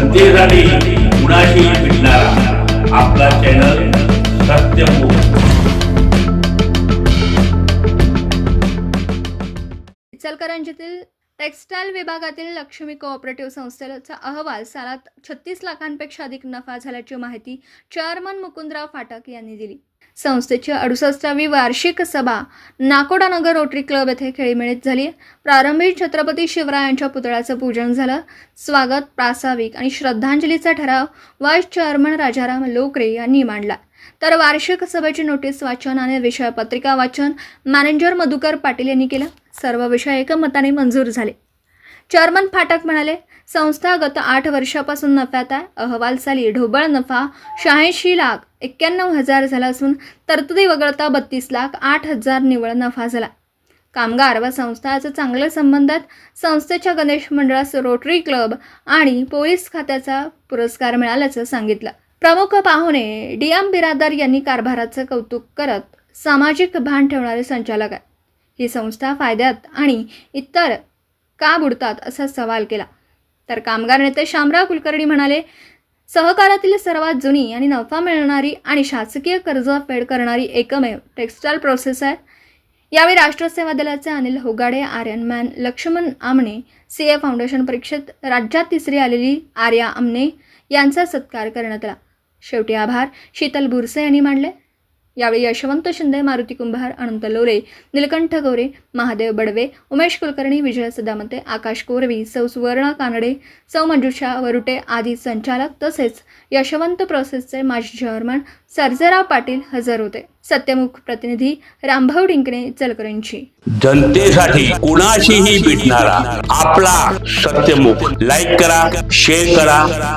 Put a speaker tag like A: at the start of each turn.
A: जनतेसाठी कुणाशी भेटणारा. आपला चॅनल सत्यमुख
B: इचलकरंजीतील टेक्स्टाईल विभागातील लक्ष्मी कोऑपरेटिव्ह संस्थेचा अहवाल सालात छत्तीस लाखांपेक्षा अधिक नफा झाल्याची माहिती चेअरमन मुकुंदराव फाटक यांनी दिली. संस्थेची अडुसष्टावी वार्षिक सभा नाकोडा नगर रोटरी क्लब येथे खेळीमेळीत झाली. प्रारंभी छत्रपती शिवरायांच्या पुतळ्याचं पूजन झालं. स्वागत प्रासाविक आणि श्रद्धांजलीचा ठराव व्हाईस चेअरमन राजाराम लोकरे यांनी मांडला. तर वार्षिक सभेची नोटीस वाचन आणि विषयपत्रिका वाचन मॅनेजर मधुकर पाटील यांनी केलं. सर्व विषय एकमताने मंजूर झाले. चेअरमन फाटक म्हणाले संस्था गत आठ वर्षापासून नफ्यात आहे. अहवाल साली ढोबळ नफा शहाऐंशी लाख एक्क्याण्णव हजार झाला असून तरतुदी वगळता बत्तीस लाख आठ हजार निव्वळ नफा झाला. कामगार व संस्था चांगल्या संबंधात संस्थेच्या गणेश मंडळास रोटरी क्लब आणि पोलीस खात्याचा पुरस्कार मिळाल्याचं सांगितलं. प्रमुख पाहुणे डी एम बिरादार यांनी कारभाराचं कौतुक करत सामाजिक भान ठेवणारे संचालक आहे ही संस्था फायद्यात आणि इतर का बुडतात असा सवाल केला. तर कामगार नेते शामराव कुलकर्णी म्हणाले सहकारातील सर्वात जुनी आणि नफा मिळणारी आणि शासकीय कर्ज फेड करणारी एकमेव टेक्स्टाईल प्रोसेस आहे यावेळी राष्ट्रसेवा दलाचे Anil Hogade Ironman Laxman Aamne C A foundation परीक्षेत राज्यात तिसरी आलेली आर्या आमने यांचा सत्कार करण्यात आला. शेवटी आभार. शीतल बुरसे यांनी मांडले. यावेळी यशवंत शिंदे मारुती कुंभार अनंत लोरे निलकंठ गोरे महादेव बडवे उमेश कुलकर्णी विजय सदामते आकाश कोरवी सौ सुवर्ण कानडे सौ मंजुषा वरुटे आदी संचालक तसेच यशवंत प्रोसेसचे माजी चेअरमन सर्जेराव पाटील हजर होते. सत्यमुख प्रतिनिधी रामभाऊ डिंकणे चलकरेंची
A: जनतेसाठी कुणाशीही भेटणारा आपला सत्यमुख. लाईक करा शेअर करा